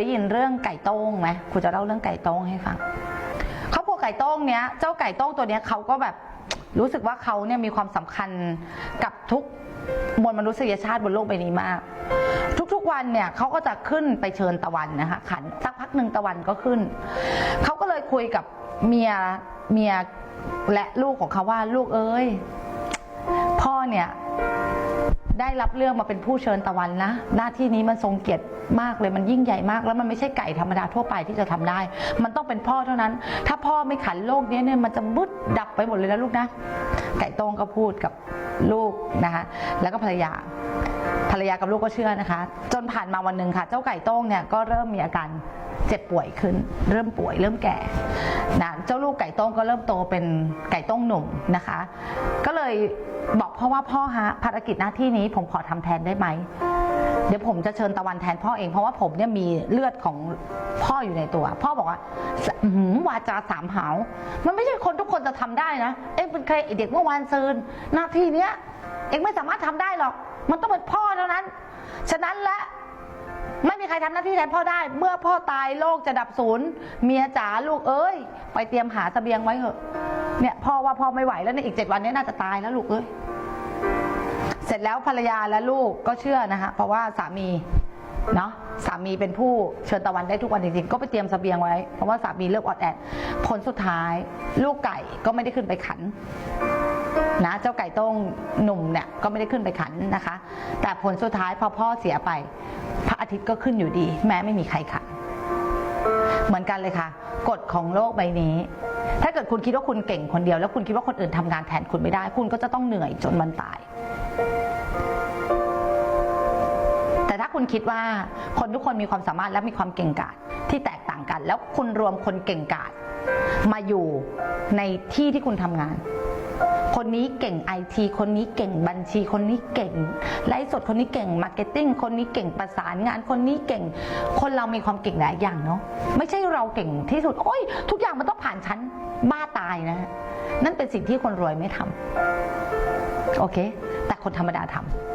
ได้ยินเรื่องไก่โต้งไหมครูจะเล่าเรื่องไก่โต้งให้ฟังครอบครัวไก่โต้งเนี้ย เจ้าไก่โต้งตัวเนี้ยเขาก็แบบรู้สึกว่าเขาเนี่ยมีความสำคัญกับทุกมวลมนุษยชาติบนโลกใบนี้มาก ทุกๆวันเนี่ยเขาก็จะขึ้นไปเชิญตะวันนะคะขันสักพักหนึ่งตะวันก็ขึ้น เขาก็เลยคุยกับเมียเมียและลูกของเขาว่าลูกเอ้ย พ่อเนี่ย ได้รับเรื่องมาเป็นผู้เชิญตะวันนะ หน้าที่นี้มันทรงเกียรติมากเลยมันยิ่งใหญ่มาก แล้วมันไม่ใช่ไก่ธรรมดาทั่วไปที่จะทำได้ มันต้องเป็นพ่อเท่านั้น ถ้าพ่อไม่ขันโลกนี้เนี่ยมันจะบุดดับไปหมดเลยนะลูกนะ ไก่โต้งก็พูดกับลูกนะคะแล้วก็ภรรยา ภรรยากับลูกก็เชื่อนะคะ จนผ่านมาวันหนึ่งค่ะ เจ้าไก่โต้งเนี่ยก็เริ่มมีอาการเจ็บป่วยขึ้น เริ่มป่วย เริ่มแก่นะเจ้าลูกไก่ต้งก็เริ่มโตเป็นไก่ต้งหนุ่มนะคะ ก็เลยบอกพ่อว่าพ่อฮะภารกิจหน้าที่นี้ผมขอทำแทนได้ไหม เดี๋ยวผมจะเชิญตะวันแทนพ่อเองเพราะว่าผมเนี่ยมีเลือดของพ่ออยู่ในตัว พ่อบอกว่าหือวาจาสามหาวมันไม่ใช่คนทุกคนจะทำได้นะ เอ็งเป็นใครเด็กเมื่อวานซืนหน้าที่เนี้ย เอ็งไม่สามารถทำได้หรอก มันต้องเป็นพ่อเท่านั้น ฉะนั้นและไม่มีใครทำหน้าที่แทนพ่อได้ เมื่อพ่อตายโลกจะดับศูนย์เมียจ๋าลูกเอ้ย ไปเตรียมหาเสบียงไว้เถอะ เนี่ยพ่อว่าพ่อไม่ไหวแล้วในอีกเจ็ดวันนี้น่าจะตายแล้วลูกเอ้ย เสร็จแล้วภรรยาและลูกก็เชื่อนะคะเพราะว่าสามีเนาะสามีเป็นผู้เชิญตะวันได้ทุกวันจริงๆ ก็ไปเตรียมสเสบียงไว้ เพราะว่าสามีเลิกออดแอดผลสุดท้าย ลูกไก่ก็ไม่ได้ขึ้นไปขันนะเจ้าไก่ต้งหนุ่มเนี่ยก็ไม่ได้ขึ้นไปขันนะคะ แต่ผลสุดท้ายพอพ่อเสียไป พระอาทิตย์ก็ขึ้นอยู่ดี แม้ไม่มีใครขัน เหมือนกันเลยค่ะ กฎของโลกใบนี้ ถ้าเกิดคุณคิดว่าคุณเก่งคนเดียว แล้วคุณคิดว่าคนอื่นทำงานแทนคุณไม่ได้ คุณก็จะต้องเหนื่อยจนมันตาย คุณคิดว่าคนทุกคนมีความสามารถและมีความเก่งกาจที่แตกต่างกัน แล้วคุณรวมคนเก่งกาจมาอยู่ในที่ที่คุณทำงาน คนนี้เก่งไอทีคนนี้เก่งบัญชี คนนี้เก่งไลฟ์สดคนนี้เก่งมาร์เก็ตติ้งคนนี้เก่งประสานงานคนนี้เก่ง คนเรามีความเก่งหลายอย่างเนาะไม่ใช่เราเก่งที่สุดโอ้ย ทุกอย่างมันต้องผ่านชั้นบ้าตายนะ นั่นเป็นสิ่งที่คนรวยไม่ทำโอเค แต่คนธรรมดาทำ